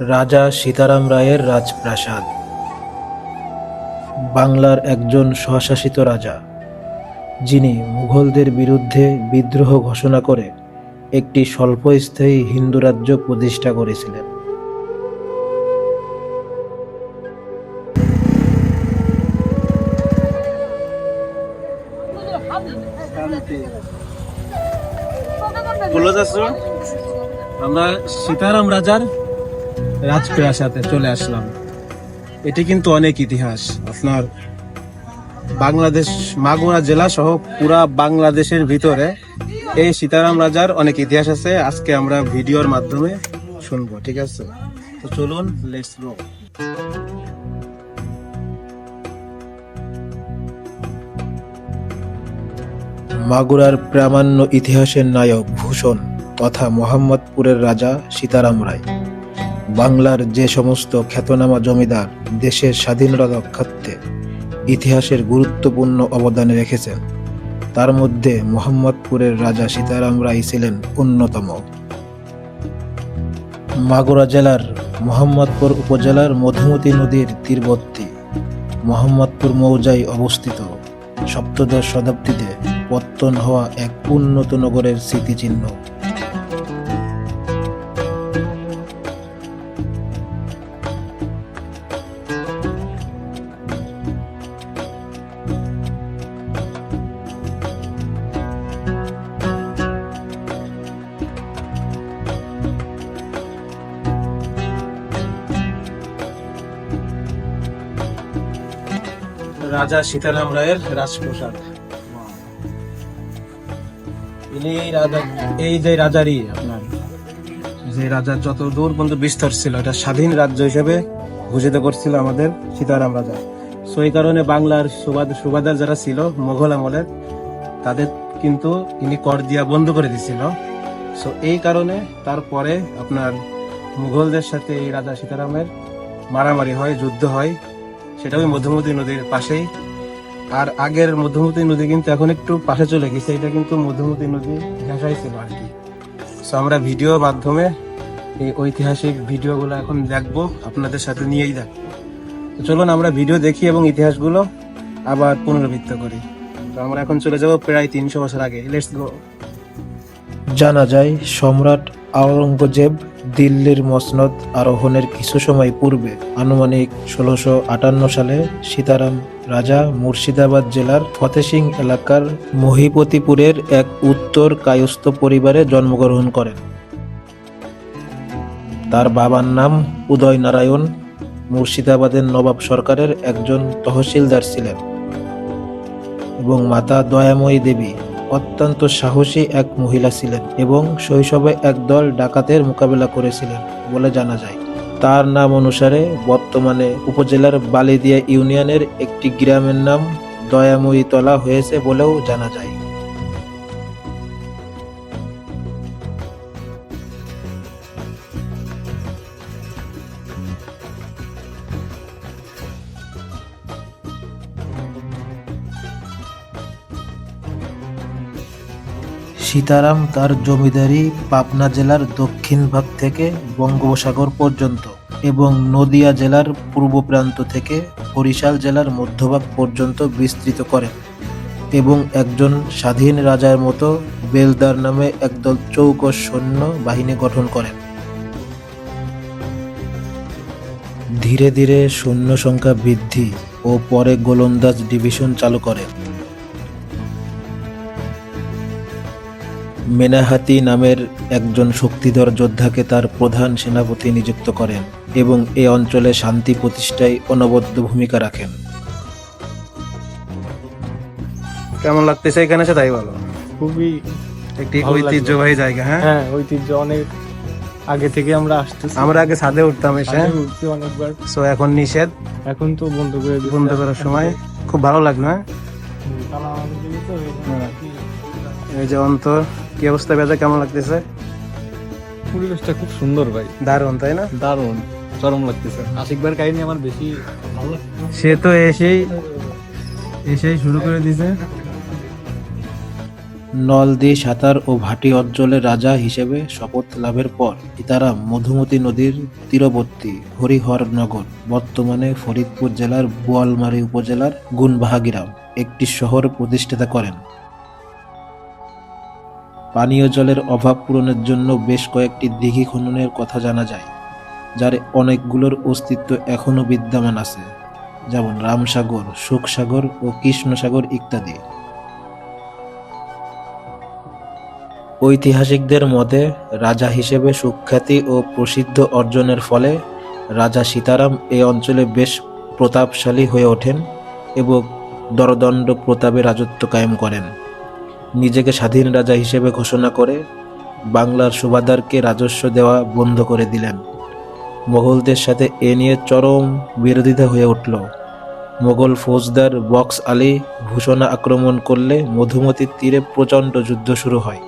রাজা সীতারাম রায়ের রাজপ্রাসাদ। বাংলার একজন স্বশাসিত রাজা, যিনি মুঘলদের বিরুদ্ধে বিদ্রোহ ঘোষণা করে একটি স্বল্পস্থায়ী হিন্দু রাজ্য প্রতিষ্ঠা করেছিলেন। আমরা সীতারাম রাজার রাজপ্রাসাদে চলে আসলাম। এটি কিন্তু অনেক ইতিহাস। আপনার বাংলাদেশ মাগুরা জেলা সহ পুরা বাংলাদেশের ভিতরে এই সীতারাম রাজার অনেক ইতিহাস আছে। আজকে আমরা ভিডিওর মাধ্যমে শুনব, ঠিক আছে? তো চলুন লেটস গো মাগুরার প্রামাণ্য ইতিহাসের নায়ক ভূষণ তথা মোহাম্মদপুরের রাজা সীতারাম রায়। বাংলার যে সমস্ত খ্যাতনামা জমিদার দেশের স্বাধীনতা রক্ষার্থে ইতিহাসের গুরুত্বপূর্ণ অবদান রেখেছেন, তার মধ্যে মোহাম্মদপুরের রাজা সীতারাম রায় ছিলেন অন্যতম। মাগুরা জেলার মোহাম্মদপুর উপজেলার মধুমতি নদীর তীরবর্তী মোহাম্মদপুর মৌজায় অবস্থিত সপ্তদশ শতাব্দীতে পত্তন হওয়া এক উন্নত নগরের স্মৃতিচিহ্ন। রাজা সীতারাম রায়ের রাজপ্রসাদ। ইনি রাজা, এই যে রাজারই আপনার, যে রাজার যত দূর পর্যন্ত বিস্তার ছিল, এটা স্বাধীন রাজ্য হিসেবে ঘোষিত করছিল আমাদের সীতারাম রাজা। সো এই কারণে বাংলার সুবাদ, সুবাদার যারা ছিল মোঘল আমলের তাদের কিন্তু ইনি কর দিয়া বন্ধ করে দিছিল। সো এই কারণে তারপরে আপনার মুঘলদের সাথে এই রাজা সীতারামের মারামারি হয়, যুদ্ধ হয়। সেটা ওই মধুমতি নদীর পাশেই। আর আগের মধুমতি নদী কিন্তু এখন একটু পাশে চলে গেছে, এটা কিন্তু মধুমতি নদী ঘেঁষাই ছিল আর কি। সো আমরা ভিডিওর মাধ্যমে এই ঐতিহাসিক ভিডিওগুলো এখন দেখব, আপনাদের সাথে নিয়েই দেখব। চলুন আমরা ভিডিও দেখি এবং ইতিহাসগুলো আবার পুনরাবৃত্ত করি। তো আমরা এখন চলে যাব প্রায় তিনশো বছর আগে। লেটস গো জানা যায়, সম্রাট আওরঙ্গজেব দিল্লির মসনদ আরোহণের কিছু সময় পূর্বে আনুমানিক ষোলোশো আটান্ন সালে সীতারাম রাজা মুর্শিদাবাদ জেলার ফতেহ সিং এলাকার মহিপতিপুরের এক উত্তর কায়স্থ পরিবারে জন্মগ্রহণ করেন। তার বাবার নাম উদয় নারায়ণ। মুর্শিদাবাদের নবাব সরকারের একজন তহসিলদার ছিলেন এবং মাতা দয়াময়ী দেবী। অত্যন্ত সাহসী এক মহিলা ছিলেন এবং শৈশবে একদল ডাকাতের মোকাবেলা করেছিলেন বলে জানা যায়। তার নাম অনুসারে বর্তমানে উপজেলার বালিদিয়া ইউনিয়নের একটি গ্রামের নাম দয়াময়ীতলা হয়েছে বলেও জানা যায়। সীতারাম তার জমিদারি পাবনা জেলার দক্ষিণ ভাগ থেকে বঙ্গোপসাগর পর্যন্ত এবং নদিয়া জেলার পূর্ব প্রান্ত থেকে বরিশাল জেলার মধ্যভাগ পর্যন্ত বিস্তৃত করেন এবং একজন স্বাধীন রাজার মতো বেলদার নামে একদল চৌকস সৈন্য বাহিনী গঠন করেন ধীরে ধীরে সৈন্য সংখ্যা বৃদ্ধি ও পরে গোলন্দাজ ডিভিশন চালু করেন মেনাহাতি নামের একজন শক্তিধর যোদ্ধাকে তার প্রধান সেনাপতি নিযুক্ত করেন এবং এ অঞ্চলে শান্তি প্রতিষ্ঠায় অনবদ্য ভূমিকা রাখেন। কেমন লাগতেছে? এখানে সে তাই বলো। খুবই একটি ঐতিহ্যবাহী জায়গা হ্যাঁ? হ্যাঁ ঐতিহ্য অনেক আগে থেকে আমরা আসতেছি। আমরা আগে ছাদে উঠতাম এসে। উঠছি অনেকবার। সো এখন নিষেধ। এখন তো বন্ধ করে বন্ধ করার সময়। খুব ভালো লাগল হ্যাঁ? এই যে অন্তর। কি অবস্থা বেজা? কেমন লাগতেছে? পরিবেশটা খুব সুন্দর ভাই। দারুণ তাই না? দারুণ চরম লাগতেছে। আশিকবার কাহিনী আমার বেশি ভালো সে তো এসেই এসেই শুরু করে দিয়েছে নলদি সাঁতার ও ভাটি অঞ্চলের রাজা হিসেবে শপথ লাভের পর সীতারাম মধুমতি নদীর তীরবর্তী হরিহরনগর বর্তমানে ফরিদপুর জেলার বোয়ালমারী উপজেলার গুণবাহাগি গ্রাম একটি শহর প্রতিষ্ঠাতা করেন। পানীয় জলের অভাব পূরণের জন্য বেশ কয়েকটি দিঘি খননের কথা জানা যায়, যার অনেকগুলোর অস্তিত্ব এখনও বিদ্যমান আছে, যেমন রামসাগর সুখসাগর ও কৃষ্ণসাগর ইত্যাদি। ঐতিহাসিকদের মতে, রাজা হিসেবে সুখ্যাতি ও প্রসিদ্ধ অর্জনের ফলে রাজা সীতারাম এই অঞ্চলে বেশ প্রতাপশালী হয়ে ওঠেন এবং দরদণ্ড প্রতাপে রাজত্ব কায়েম করেন। নিজেকে স্বাধীন রাজা হিসেবে ঘোষণা করে বাংলার সুবাদারকে রাজস্ব দেওয়া বন্ধ করে দিলেন। মোগলদের সাথে এ নিয়ে চরম বিরোধিতা হয়ে উঠল। মোগল ফৌজদার বক্স আলী ভূষণা আক্রমণ করলে মধুমতির তীরে প্রচণ্ড যুদ্ধ শুরু হয়।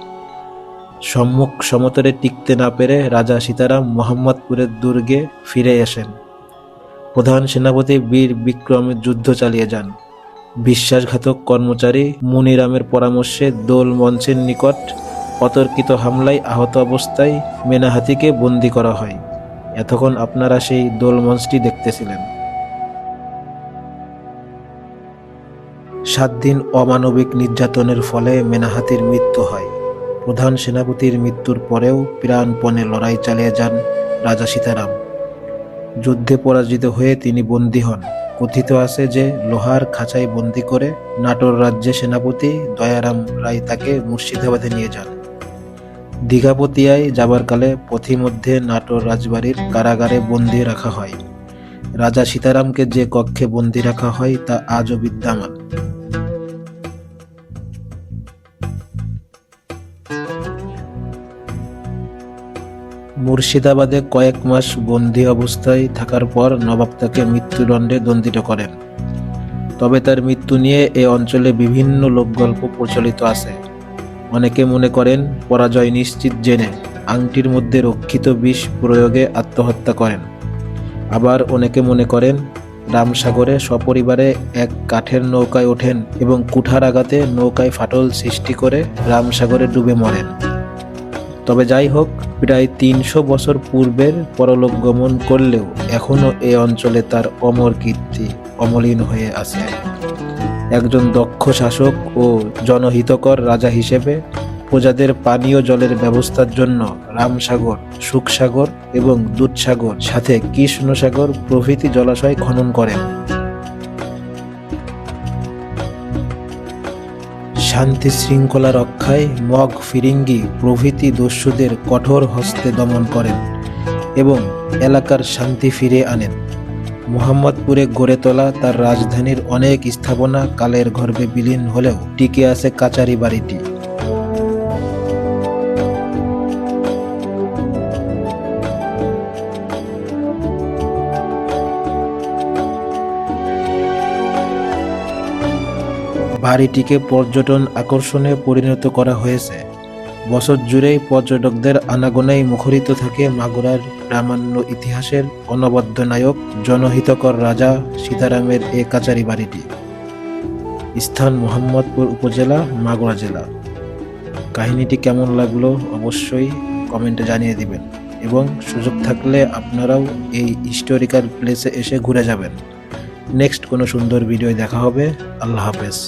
সম্মুখ সমতরে টিকতে না পেরে রাজা সীতারাম মোহাম্মদপুরের দুর্গে ফিরে আসেন। প্রধান সেনাপতি বীর বিক্রমে যুদ্ধ চালিয়ে যান। বিশ্বাসঘাতক কর্মচারী মুনিরামের পরামর্শে দোল মঞ্চের নিকট অতর্কিত হামলায় আহত অবস্থায় মেনাহাতিকে বন্দি করা হয়। এতক্ষণ আপনারা সেই দোল মঞ্চটি দেখতেছিলেন। সাত দিন অমানবিক নির্যাতনের ফলে মেনাহাতির মৃত্যু হয়। প্রধান সেনাপতির মৃত্যুর পরেও প্রাণপণে লড়াই চালিয়ে যান রাজা সীতারাম। যুদ্ধে পরাজিত হয়ে তিনি বন্দী হন। কথিত আছে যে লোহার খাঁচায় বন্দি করে নাটোর রাজ্যে সেনাপতি দয়ারাম রায় তাকে মুর্শিদাবাদে নিয়ে যান। দীঘাপতিয়ায় যাবার কালে পথিমধ্যে নাটোর রাজবাড়ির কারাগারে বন্দি রাখা হয়। রাজা সীতারামকে যে কক্ষে বন্দি রাখা হয় তা আজও বিদ্যমান। মুর্শিদাবাদে কয়েক মাস বন্দি অবস্থায় থাকার পর নবাব তাকে মৃত্যুদণ্ডে দণ্ডিত করেন। তবে তার মৃত্যু নিয়ে এ অঞ্চলে বিভিন্ন লোকগল্প প্রচলিত আছে। অনেকে মনে করেন, পরাজয় নিশ্চিত জেনে আংটির মধ্যে রক্ষিত বিষ প্রয়োগে আত্মহত্যা করেন। আবার অনেকে মনে করেন, রামসাগরে সপরিবারে এক কাঠের নৌকায় ওঠেন এবং কুঠার আঘাতে নৌকায় ফাটল সৃষ্টি করে রামসাগরে ডুবে মরেন। তবে যাই হোক প্রায় তিনশো বছর পূর্বের পরলোক গমন করলেও এখনও এ অঞ্চলে তার অমর কীর্তি অমলিন হয়ে আছে। একজন দক্ষ শাসক ও জনহিতকর রাজা হিসেবে প্রজাদের পানীয় জলের ব্যবস্থার জন্য রামসাগর, সুখসাগর এবং দুধসাগর, সাথে কৃষ্ণসাগর প্রভৃতি জলাশয় খনন করেন। শান্তি শৃঙ্খলা রক্ষায় মগ ফিরিঙ্গি প্রভৃতি দস্যুদের কঠোর হস্তে দমন করেন এবং এলাকার শান্তি ফিরে আনেন। মোহাম্মদপুরে গড়ে তোলা তার রাজধানীর অনেক স্থাপনা কালের গর্ভে বিলীন হলেও টিকে আছে কাচারি বাড়িটি। বাড়িটিকে পর্যটন আকর্ষণে পরিণত করা হয়েছে। বছর জুড়েই পর্যটকদের আনাগোনায় মুখরিত থাকে মাগুরার প্রামাণ্য ইতিহাসের অনবদ্য নায়ক, জনহিতকর রাজা সীতারামের এ কাচারি বাড়িটি। স্থান মোহাম্মদপুর উপজেলা, মাগুরা জেলা। কাহিনীটি কেমন লাগল অবশ্যই কমেন্টে জানিয়ে দিবেন এবং সুযোগ থাকলে আপনারাও এই হিস্টোরিক্যাল প্লেসে এসে ঘুরে যাবেন। নেক্সট কোনো সুন্দর ভিডিও দেখা হবে। আল্লাহ হাফেজ।